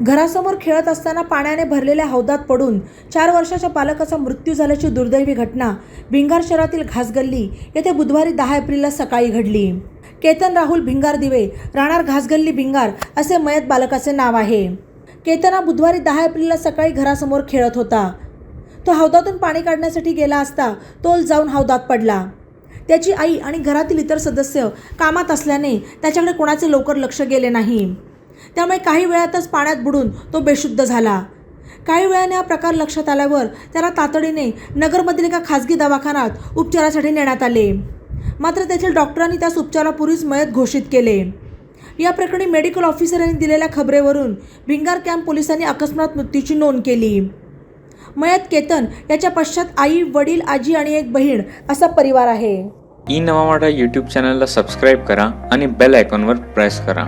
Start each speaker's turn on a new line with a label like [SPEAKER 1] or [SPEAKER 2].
[SPEAKER 1] घरासमोर खेळत असताना पाण्याने भरलेल्या हौदात पडून चार वर्षाच्या बालकाचा मृत्यू झाल्याची दुर्दैवी घटना भिंगार शहरातील घासगल्ली येथे बुधवारी दहा एप्रिलला सकाळी घडली. केतन राहुल भिंगार दिवे राहणार घासगल्ली भिंगार असे मयत बालकाचे नाव आहे. केतन हा बुधवारी दहा एप्रिलला सकाळी घरासमोर खेळत होता. तो हौदातून पाणी काढण्यासाठी गेला असता तोल जाऊन हौदात पडला. त्याची आई आणि घरातील इतर सदस्य कामात असल्याने त्याच्याकडे कोणाचे लवकर लक्ष गेले नाही. त्यामुळे काही वेळातच पाण्यात बुडून तो बेशुद्ध झाला. काही वेळाने हा प्रकार लक्षात आल्यावर त्याला तातडीने नगरमधील एका खाजगी दवाखान्यात उपचारासाठी नेण्यात आले. मात्र तेथील डॉक्टरांनी त्यास उपचारापूर्वीच मयत घोषित केले. या प्रकरणी मेडिकल ऑफिसरांनी दिलेल्या खबरेवरून भिंगार कॅम्प पोलिसांनी अकस्मात मृत्यूची नोंद केली. मयत केतन याच्या पश्चात आई वडील आजी आणि एक बहीण असा परिवार आहे.
[SPEAKER 2] ई नवा मराठा यूट्यूब चॅनलला सबस्क्राईब करा आणि बेल आयकॉनवर प्रेस करा.